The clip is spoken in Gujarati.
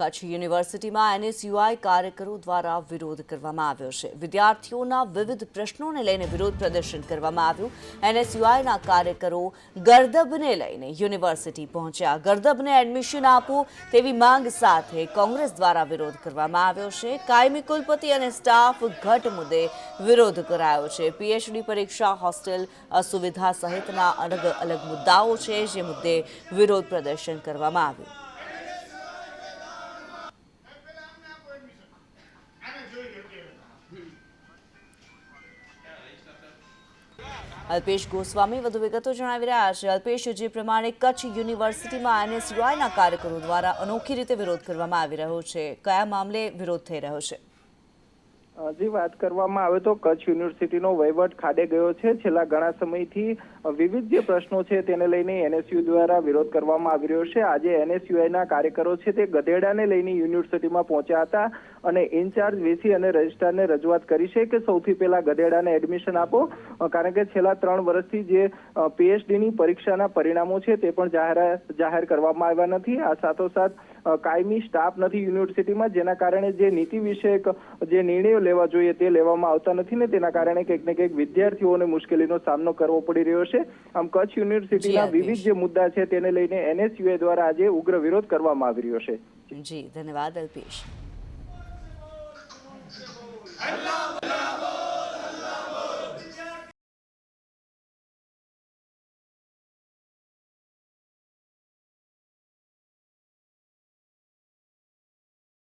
કચ્છ યુનિવર્સિટીમાં એનએસયુઆઈ કાર્યકરો દ્વારા વિરોધ કરવામાં આવ્યો છે. વિદ્યાર્થીઓના વિવિધ પ્રશ્નોને લઈને વિરોધ પ્રદર્શન કરવામાં આવ્યું. એનએસયુઆઈના કાર્યકરો ગર્દબને લઈને યુનિવર્સિટી પહોંચ્યા. ગર્દબને એડમિશન આપો તેવી માંગ સાથે કોંગ્રેસ દ્વારા વિરોધ કરવામાં આવ્યો છે. કાયમી કુલપતિ અને સ્ટાફ ઘટ મુદ્દે વિરોધ કરાયો છે. પીએચડી પરીક્ષા હોસ્ટેલ અસુવિધા સહિતના અલગ અલગ મુદ્દાઓ છે જે મુદ્દે વિરોધ પ્રદર્શન કરવામાં આવ્યું. અલ્પેશ ગોસ્વામી વધુ વિગતો જણાવી રહ્યા છે. અલ્પેશ, જે પ્રમાણે કચ્છ યુનિવર્સિટીમાં એનએસયુઆઈના કાર્યકરો દ્વારા અનોખી રીતે વિરોધ કરવામાં આવી રહ્યો છે. કયા મામલે વિરોધ થઈ રહ્યો છે? હજી વાત કરવામાં આવે તો કચ્છ યુનિવર્સિટીનો વહીવટ ખાડે ગયો છે. છેલ્લા ઘણા સમયથી વિવિધ જે પ્રશ્નો છે તેને લઈને એનએસયુ દ્વારા વિરોધ કરવામાં આવી રહ્યો છે. આજે એનએસયુઆઈના કાર્યકરો છે તે ગધેડાને લઈને યુનિવર્સિટીમાં પહોંચ્યા હતા અને ઇન્ચાર્જ વીસી અને રજિસ્ટ્રારને રજૂઆત કરી છે કે સૌથી પહેલા ગધેડાને એડમિશન આપો. કારણ કે છેલ્લા ત્રણ વર્ષથી જે પીએચડીની પરીક્ષાના પરિણામો છે તે પણ જાહેર જાહેર કરવામાં આવ્યા નથી. આ સાથોસાથ કાયમી સ્ટાફ નથી યુનિવર્સિટીમાં જેના કારણે જે નીતિ વિષયક જે નિર્ણયો લેવા જોઈએ તે લેવામાં આવતા નથી ને તેના કારણે કંઈક ને કંઈક વિદ્યાર્થીઓને મુશ્કેલીનો સામનો કરવો પડી રહ્યો છે. આમ કચ્છ યુનિવર્સિટીના વિવિધ જે મુદ્દા છે તેને લઈને એનએસયુએ દ્વારા આજે ઉગ્ર વિરોધ કરવામાં આવી રહ્યો છે. જી ધન્યવાદ અલ્પેશ.